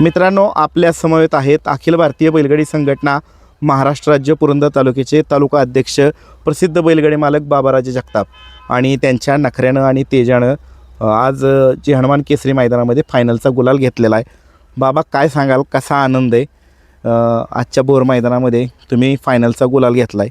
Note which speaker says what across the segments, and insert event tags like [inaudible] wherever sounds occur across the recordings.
Speaker 1: मित्रांनो आपल्या समवेत आहेत अखिल भारतीय बैलगाडी संघटना महाराष्ट्र राज्य पुरंदर तालुक्याचे तालुका अध्यक्ष प्रसिद्ध बैलगाडी मालक बाबाराजे जगताप आणि त्यांच्या नखऱ्यानं आणि तेजानं आज जे हनुमान केसरी मैदानामध्ये फायनलचा गुलाल घेतलेला आहे. बाबा काय सांगाल? कसा आनंद आहे? आजच्या बोर मैदानामध्ये तुम्ही फायनलचा गुलाल घेतला आहे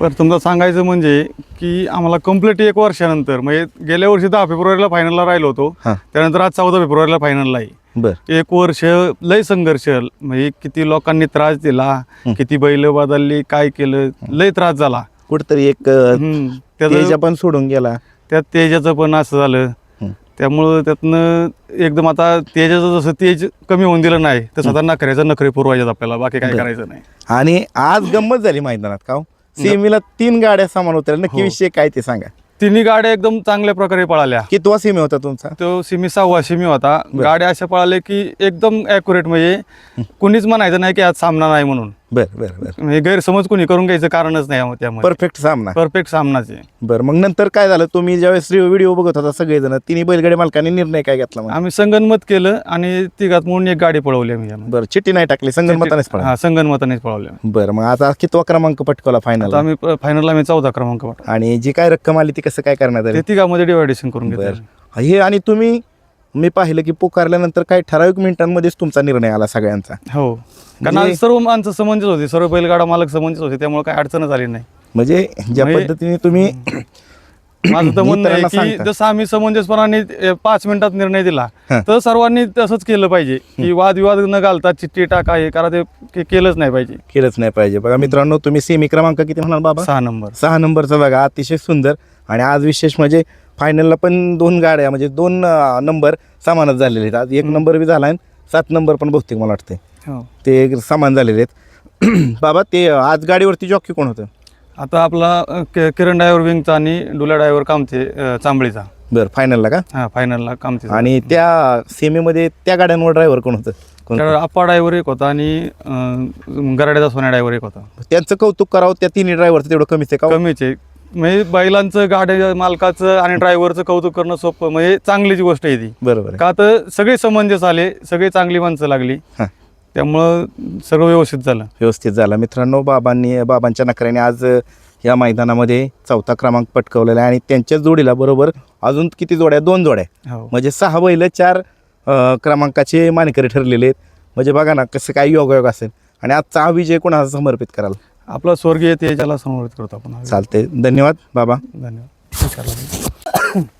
Speaker 2: बरं तुमचं सांगायचं म्हणजे की आम्हाला कंप्लीट एक वर्षानंतर म्हणजे गेल्या वर्षी दहा फेब्रुवारीला फायनलला राहिलो होतो.
Speaker 1: हां.
Speaker 2: त्यानंतर आज चौदा फेब्रुवारीला फायनलला आहे.
Speaker 1: बरं
Speaker 2: एक वर्ष लय संघर्ष म्हणजे किती लोकांनी त्रास दिला. किती बैल बदलली काय केलं लय त्रास झाला
Speaker 1: कुठंतरी एक. तेजा
Speaker 2: त्याचं
Speaker 1: पण सोडून गेला
Speaker 2: त्यात तेजाचं पण असं झालं
Speaker 1: हं.
Speaker 2: त्यामुळं त्यातनं एकदम आता तेजाचं जसं तेज कमी होऊन दिलं नाही तसं आता नखऱ्याचं नखरे पुरवायच्यात आपल्याला बाकी काय
Speaker 1: बरं.
Speaker 2: करायचं नाही
Speaker 1: आणि आज गंमत झाली मैदानात का हो? सेमीला तीन गाड्या सामान उतरल्या नक्की
Speaker 2: हो.
Speaker 1: विषय काय ते सांगा
Speaker 2: तिन्ही गाड्या एकदम चांगल्या प्रकारे पळाल्या.
Speaker 1: कितवा सेमी होता तुमचा?
Speaker 2: तो सिमी सहावा सिमी होता. गाड्या अशा पळाल्या की एकदम ॲक्युरेट म्हणजे कुणीच म्हणायचं नाही की आज सामना नाही म्हणून.
Speaker 1: बर बर बर.
Speaker 2: म्हणजे गैरसमज कुणी करून घ्यायचं कारणच नाही यामध्ये- त्यामध्ये
Speaker 1: परफेक्ट सामना.
Speaker 2: परफेक्ट सामनाचे
Speaker 1: बरं मग नंतर काय झालं? तुम्ही ज्यावेळेस व्हिडिओ बघत होता सगळेजण तिन्ही बैलगाडी मालकांनी निर्णय काय घेतला मग?
Speaker 2: आम्ही संगनमत केलं आणि तिघात म्हणून एक गाडी पळवली आम्ही यामध्ये.
Speaker 1: बरं चिठ्ठी नाही टाकली संगणमतानेच पडा
Speaker 2: हा संगनमतानेच पळवली
Speaker 1: बरं मग आता कितवा क्रमांक पटकवला फायनल
Speaker 2: आता आम्ही फायनलला आम्ही चौदा क्रमांक पटला
Speaker 1: आणि जी काय रक्कम आली ती कसं काय करण्यात आली?
Speaker 2: ते तिघामध्ये डिवायडेशन करून घेतलं
Speaker 1: बरं. हे आणि तुम्ही मी पाहिलं की पुकारल्यानंतर काही ठराविक मिनिटांमध्येच तुमचा निर्णय आला सगळ्यांचा.
Speaker 2: हो. कारण
Speaker 1: म्हणजे-
Speaker 2: आज सर्व माणसं समंजस होते. सर्व बैलगाडा मालक समंजस होते. त्यामुळे काही अडचणच आली नाही.
Speaker 1: म्हणजे ज्या
Speaker 2: म्हणजे-
Speaker 1: पद्धतीने तुम्ही [clears throat]
Speaker 2: माझं तर म्हणणं आहे
Speaker 1: इतरांना
Speaker 2: की
Speaker 1: सांगता.
Speaker 2: जसं आम्ही समंजसपणाने अ, पाच मिनिटात निर्णय दिला
Speaker 1: हां.
Speaker 2: तर सर्वांनी तसंच केलं पाहिजे. की वादविवाद न घालता चिठ्ठी टाका हे करा ते के- केलंच नाही पाहिजे.
Speaker 1: केलंच नाही पाहिजे. बघा मित्रांनो तुम्ही सेमी क्रमांक किती म्हणाल बाबा?
Speaker 2: सहा नंबर.
Speaker 1: सहा नंबरचा बघा. अतिशय सुंदर. आणि आज विशेष म्हणजे फायनलला पण दोन गाड्या म्हणजे दोन अं, नंबर समानच झालेले आहेत. आज एक नंबर बी झाला आहे सात नंबर पण बहुतेक मला वाटते
Speaker 2: हो.
Speaker 1: ते समान झालेले आहेत. [clears throat] बाबा ते आज गाडीवरती जॉकी कोण होतं?
Speaker 2: आता आपला अ, कि- किरण डायव्हर विंगचा आणि डुला डायव्हर कामचे अ, चांबळीचा.
Speaker 1: बरं फायनलला का?
Speaker 2: हा फायनलला कामचे
Speaker 1: आणि त्या सेमीमध्ये त्या गाड्यांवर ड्रायव्हर कोण होतं? कोण
Speaker 2: त्यावर अप्पा डायव्हर एक होता आणि अ, गराड्याचा सोन्या डायव्हर एक होता.
Speaker 1: त्यांचं कौतुक करावं त्या तिन्ही ड्रायव्हरचं तेवढं कमीच आहे का हो?
Speaker 2: कमीच आहे. म्हणजे बैलांचं गाड्या मालकाचं आणि ड्रायव्हरचं कौतुक करणं सोपं म्हणजे चांगलीच गोष्ट आहे ती.
Speaker 1: बरोबर आहे.
Speaker 2: का तर सगळे समंजस आले सगळे चांगली माणसं लागली.
Speaker 1: हां.
Speaker 2: त्यामुळं सगळं व्यवस्थित झालं.
Speaker 1: व्यवस्थित झाला. मित्रांनो बाबांनी बाबांच्या नखऱ्याने आज अ, या मैदानामध्ये चौथा क्रमांक पटकवलेला आहे आणि त्यांच्याच जोडीला बरोबर अजून किती जोड्या दोन जोड्या
Speaker 2: हो.
Speaker 1: म्हणजे सहा बैल चार अ, क्रमांकाचे मानकरी ठरलेले आहेत. म्हणजे बघा ना कसं काय योगायोग असेल. आणि आजचा हा विजय कोणाला समर्पित कराल?
Speaker 2: आपला स्वर्गीय तेजाला समर्पित करतो आपण.
Speaker 1: चालते धन्यवाद बाबा.
Speaker 2: धन्यवाद.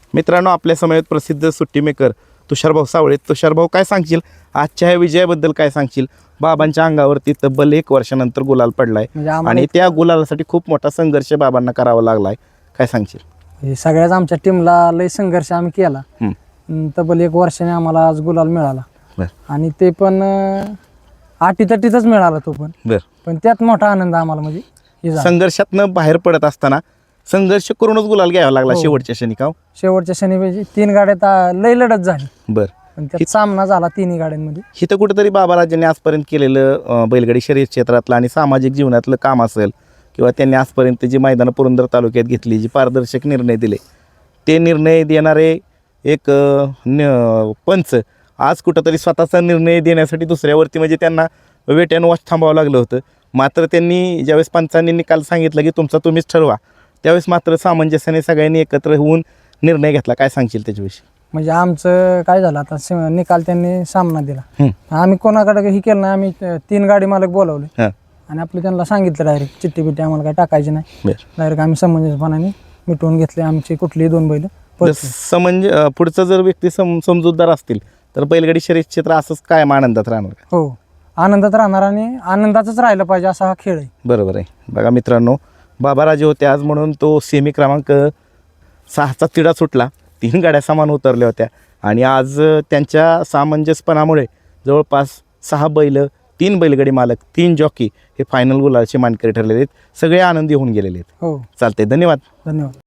Speaker 2: [coughs]
Speaker 1: मित्रांनो आपल्या समयात प्रसिद्ध सुट्टी मेकर तुषारभाऊ सावळे. तुषारभाऊ काय सांगशील? आजच्या ह्या विजयाबद्दल काय सांगशील? बाबांच्या अंगावरती तब्बल एक वर्षानंतर गुलाल पडलाय.
Speaker 3: म्हणजे
Speaker 1: आणि त्या गुलालासाठी खूप मोठा संघर्ष बाबांना करावा लागलाय. काय सांगशील?
Speaker 3: हे सगळ्याच आमच्या टीमला लय संघर्ष आम्ही केला.
Speaker 1: हं.
Speaker 3: तब्बल एक वर्षाने आम्हाला आज गुलाल मिळाला.
Speaker 1: बर.
Speaker 3: आणि ते पण अं, अटीतटीतच मिळाला तो पण.
Speaker 1: बर.
Speaker 3: पण त्यात मोठा आनंद आम्हाला म्हणजे हे झाला.
Speaker 1: संघर्षातनं बाहेर पडत असताना संघर्ष करूनच गुलाल घ्यावा लागला
Speaker 3: हो.
Speaker 1: शेवटच्या क्षणी का हो?
Speaker 3: शेवटच्या शनी म्हणजे तीन गाड्यात अं, लय लढत झाली.
Speaker 1: बर.
Speaker 3: पण त्यात सामना झाला तिन्ही गाड्यांमध्ये.
Speaker 1: इथं कुठेतरी बाबाराजांनी आजपर्यंत केलेलं अं, बैलगाडी शर्यत क्षेत्रातलं आणि सामाजिक जीवनातलं काम असेल किंवा त्यांनी आजपर्यंत जी मैदानं पुरंदर तालुक्यात घेतली जी पारदर्शक निर्णय दिले ते निर्णय देणारे एक अं, न- पंच आज कुठंतरी स्वतःचा निर्णय देण्यासाठी दुसऱ्यावरती म्हणजे त्यांना वेट्यानं वाच थांबावं लागलं होतं. मात्र त्यांनी ज्यावेळेस पंचांनी निकाल सांगितलं की तुमचा तुम्हीच ठरवा त्यावेळेस मात्र सामंजस्याने सगळ्यांनी एकत्र होऊन निर्णय घेतला. काय सांगशील त्याच्याविषयी?
Speaker 3: म्हणजे आमचं काय झालं आता निकाल त्यांनी सामना दिला. आम्ही कोणाकडे हे केलं नाही आम्ही तीन गाडी मालक बोलावले. आणि आपलं त्यांना सांगितलं डायरेक्ट चिठ्ठी बिट्टी आम्हाला काय टाकायची नाही. डायरेक्ट आम्ही समंजसपणाने मिटवून घेतले आमची कुठलीही दोन बैल
Speaker 1: समंज पुढचं जर व्यक्ती सम समजूतदार असतील तर बैलगाडी शर्यत क्षेत्र असंच कायम आनंदात राहणार का?
Speaker 3: हो आनंदात राहणार आणि आनंदातच राहिलं पाहिजे असा हा खेळ आहे.
Speaker 1: बरोबर आहे. बघा मित्रांनो बाबाराजे होते आज म्हणून तो सेमी क्रमांक सहाचा तिढा सुटला. तीन गाड्या समान उतरल्या होत्या. आणि आज अं, त्यांच्या सामंजस्यपणामुळे जवळपास सहा बैल तीन बैलगाडी मालक तीन जॉकी हे फायनल गुलाचे मानकरी ठरलेले आहेत. सगळे आनंदी होऊन गेलेले आहेत.
Speaker 3: हो.
Speaker 1: चालते धन्यवाद.
Speaker 3: धन्यवाद.